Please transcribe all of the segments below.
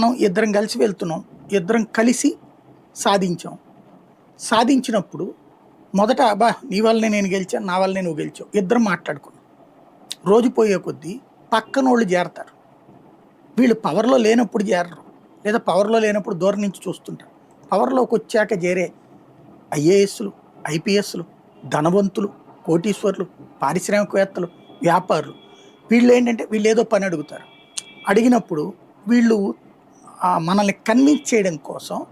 మనం ఇద్దరం కలిసి వెళ్తున్నాం. ఇద్దరం కలిసి సాధించాం. సాధించినప్పుడు మొదట అబ్బా నీ వల్లనే నేను గెలిచాను నా వల్లనే నువ్వు గెలిచావు. ఇద్దరం మాట్లాడుకున్నాం. రోజు పోయే కొద్దీ పక్కనోళ్ళు చేరతారు వీళ్ళు పవర్లో లేనప్పుడు చేరరు లేదా పవర్లో లేనప్పుడు దూరం నుంచి చూస్తుంటారు. పవర్లోకి వచ్చాక చేరే ఐఏఎస్లు ఐపీఎస్లు ధనవంతులు కోటీశ్వర్లు పారిశ్రామికవేత్తలు వ్యాపారులు. వీళ్ళు ఏంటంటే వీళ్ళు ఏదో పని అడుగుతారు. అడిగినప్పుడు వీళ్ళు మనల్ని కన్విన్స్ చేయడం కోసం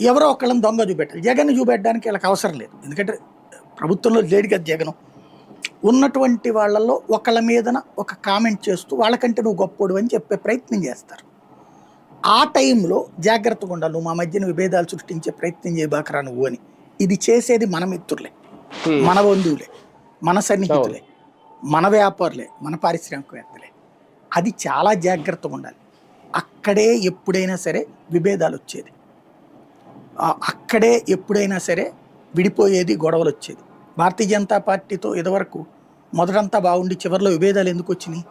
ఎవరో ఒకళ్ళని దొంగ చూపెట్టాలి. జగన్ చూపెట్టడానికి వీళ్ళకి అవసరం లేదు. ఎందుకంటే ప్రభుత్వంలో లేడు కదా జగన్. ఉన్నటువంటి వాళ్ళల్లో ఒకళ్ళ మీదన ఒక కామెంట్ చేస్తూ వాళ్ళకంటే నువ్వు గొప్పోడు అని చెప్పే ప్రయత్నం చేస్తారు. ఆ టైంలో జాగ్రత్తగా ఉండాలి. నువ్వు మా మధ్యన విభేదాలు సృష్టించే ప్రయత్నం చేయబాకరా నువ్వు అని. ఇది చేసేది మన మిత్రులే. మన బంధువులే. మన సన్నిహితులే. మన వ్యాపారులే. మన పారిశ్రామికవేత్తలే. అది చాలా జాగ్రత్తగా ఉండాలి. అక్కడే ఎప్పుడైనా సరే విభేదాలు వచ్చేది. అక్కడే ఎప్పుడైనా సరే విడిపోయేది గొడవలు వచ్చేది భారతీయ జనతా పార్టీతో ఇదివరకు మొదటంతా బాగుండి చివరిలో విభేదాలు ఎందుకు వచ్చినాయి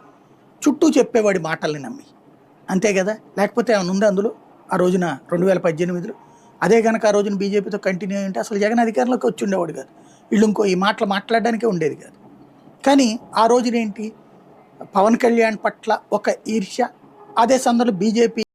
చుట్టూ చెప్పేవాడి మాటల్ని నమ్మి. అంతే కదా? లేకపోతే ఏమైనా ఉంది అందులో? ఆ రోజున రెండు వేల పద్దెనిమిదిలో. అదే కనుక ఆ రోజున బీజేపీతో కంటిన్యూ అయ్యింటే అసలు జగన్ అధికారంలోకి వచ్చి ఉండేవాడు కాదు. వీళ్ళు ఇంకో ఈ మాటలు మాట్లాడడానికే ఉండేది కాదు. కానీ ఆ రోజునేంటి? పవన్ కళ్యాణ్ పట్ల ఒక ఈర్ష్య అదే సందర్భంలో బీజేపీ